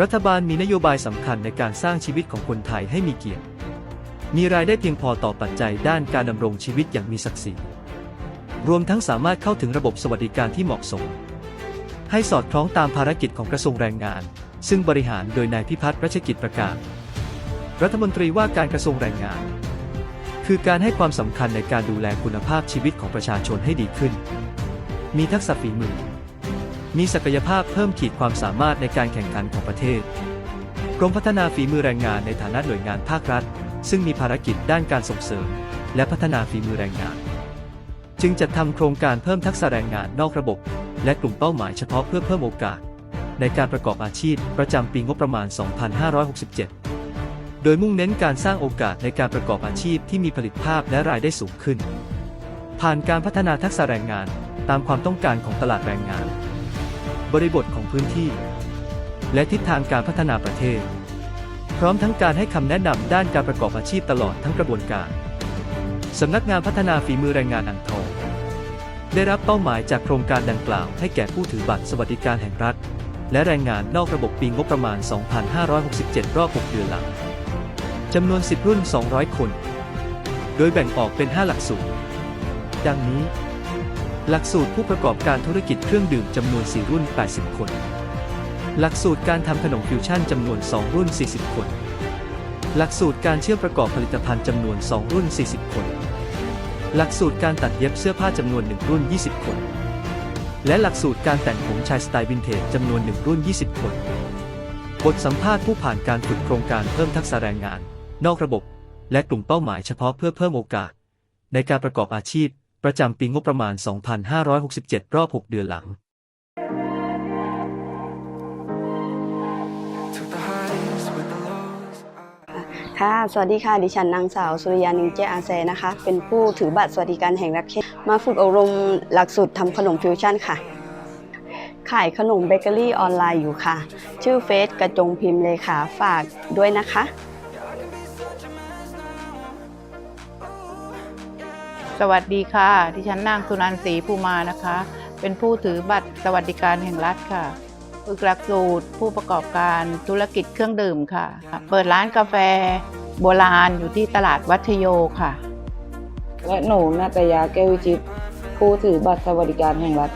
รัฐบาลมีนโยบายสำคัญในการสร้างชีวิตของคนไทยให้มีเกียรติ มีรายได้เพียงพอต่อปัจจัยด้านการดำรงชีวิตอย่างมีศักดิ์ศรี รวมทั้งสามารถเข้าถึงระบบสวัสดิการที่เหมาะสม ให้สอดคล้องตามภารกิจของกระทรวงแรงงาน ซึ่งบริหารโดยนายพิพัฒน์รัชกิจประการ รัฐมนตรีว่าการกระทรวงแรงงาน คือการให้ความสำคัญในการดูแลคุณภาพชีวิตของประชาชนให้ดีขึ้น มีทักษะฝีมือ มีศักยภาพเพิ่มขีดความสามารถในการแข่งขันของประเทศ กรมพัฒนาฝีมือแรงงานในฐานะหน่วยงานภาครัฐ ซึ่งมีภารกิจด้านการส่งเสริม และพัฒนาฝีมือแรงงาน จึงจัดทำโครงการเพิ่มทักษะแรงงานนอกระบบ และกลุ่มเป้าหมายเฉพาะเพื่อเพิ่มโอกาส ในการประกอบอาชีพประจำปีงบประมาณ 2567 โดยมุ่งเน้นการสร้างโอกาสในการประกอบอาชีพที่มีผลิตภาพและรายได้สูงขึ้น ผ่านการพัฒนาทักษะแรงงาน ตามความต้องการของตลาดแรงงาน บริบทของพื้นที่ และทิศทางการพัฒนาประเทศ พร้อมทั้งการให้คำแนะนำด้านการประกอบอาชีพตลอดทั้งกระบวนการสำนักงานพัฒนาฝีมือแรงงานอ่างทอง ได้รับเป้าหมายจากโครงการดังกล่าวให้แก่ผู้ถือบัตรสวัสดิการแห่งรัฐ และแรงงานนอกระบบปีงบประมาณ 2567 รอบ 6 เดือนหลังจำนวน 10 รุ่น 200 คน โดยแบ่งออกเป็น 5 หลักสูตร ดังนี้ หลักสูตรผู้ประกอบการธุรกิจเครื่องดื่มจำนวน 4 รุ่น 80 คน หลักสูตรการทำขนมฟิวชั่นจำนวน 2 รุ่น 40 คน หลักสูตรการเชื่อมประกอบผลิตภัณฑ์จำนวน 2 รุ่น 40 คน หลักสูตรการตัดเย็บเสื้อผ้าจำนวน 1 รุ่น 20 คน และหลักสูตรการแต่งผมชายสไตล์วินเทจจำนวน 1 รุ่น 20 คน บทสัมภาษณ์ผู้ผ่านการฝึกโครงการเพิ่มทักษะแรงงาน นอกระบบ และกลุ่มเป้าหมายเฉพาะเพื่อเพิ่มโอกาส ในการประกอบอาชีพ ประจำปีงบประมาณ 2567 รอบ 6 เดือนหลัง ค่ะ สวัสดีค่ะ ดิฉันนางสาวสุริยานิงเจอาแซนะคะ เป็นผู้ถือบัตรสวัสดิการแห่งรัฐเขตมาฝึกอบรมหลักสูตรทำขนมฟิวชั่นค่ะ ขายขนมเบเกอรี่ออนไลน์อยู่ค่ะ ชื่อเฟซกระจงพิมพ์เลขาฝากด้วยนะคะ สวัสดีค่ะดิฉันนางสุนันท์ศรีภูมานะคะ เป็นผู้ถือบัตรสวัสดิการแห่งรัฐค่ะฝึกหลักสูตรผู้ประกอบการธุรกิจเครื่องดื่มค่ะ เปิดร้านกาแฟโบราณอยู่ที่ตลาดวัชโยค่ะ และหนูนาตยาแก้ววิจิตรผู้ถือบัตรสวัสดิการแห่งรัฐ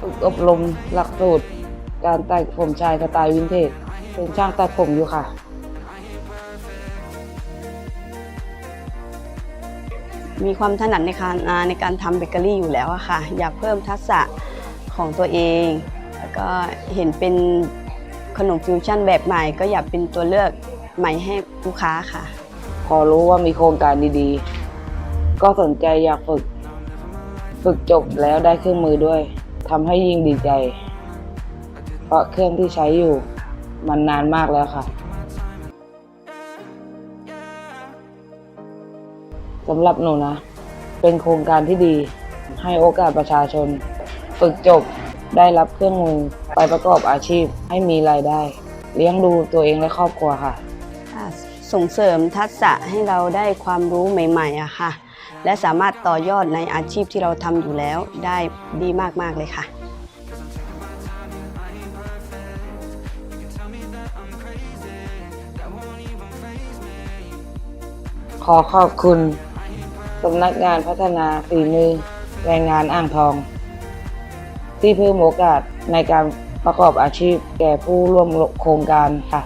ฝึกอบรมหลักสูตรการตัดผมชายสไตล์วินเทจเป็นช่างตัดผมอยู่ค่ะ มีความถนัดในการในการทำเบเกอรี่อยู่แล้วค่ะ อยากเพิ่มทักษะของตัวเอง แล้วก็เห็นเป็นขนมฟิวชั่นแบบใหม่ ก็อยากเป็นตัวเลือกใหม่ให้ลูกค้าค่ะ พอรู้ว่ามีโครงการดีๆ ก็สนใจอยากฝึก ฝึกจบแล้วได้เครื่องมือด้วยทำให้ยิ่งดีใจ เพราะเครื่องที่ใช้อยู่มันนานมากแล้วค่ะ สำหรับหนูนะ เป็นโครงการที่ดี ให้โอกาสประชาชน ฝึกจบได้รับเครื่องมือไปประกอบอาชีพให้มีรายได้ เลี้ยงดูตัวเองและครอบครัวค่ะค่ะส่งเสริมทักษะให้เราได้ความรู้ใหม่ๆอะค่ะ และสามารถต่อยอดในอาชีพที่เราทำอยู่แล้วได้ดีมากๆเลยค่ะขอขอบคุณ สำนักงานพัฒนาฝีมือแรงงานอ่างทอง ที่เพิ่มโอกาสในการประกอบอาชีพแก่ผู้ร่วมโครงการค่ะ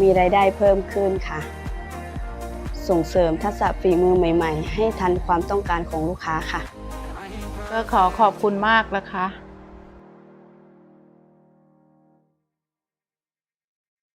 มีรายได้เพิ่มขึ้นค่ะ ส่งเสริมทักษะฝีมือใหม่ ๆ ให้ทันความต้องการของลูกค้าค่ะ ก็ขอขอบคุณมากนะคะ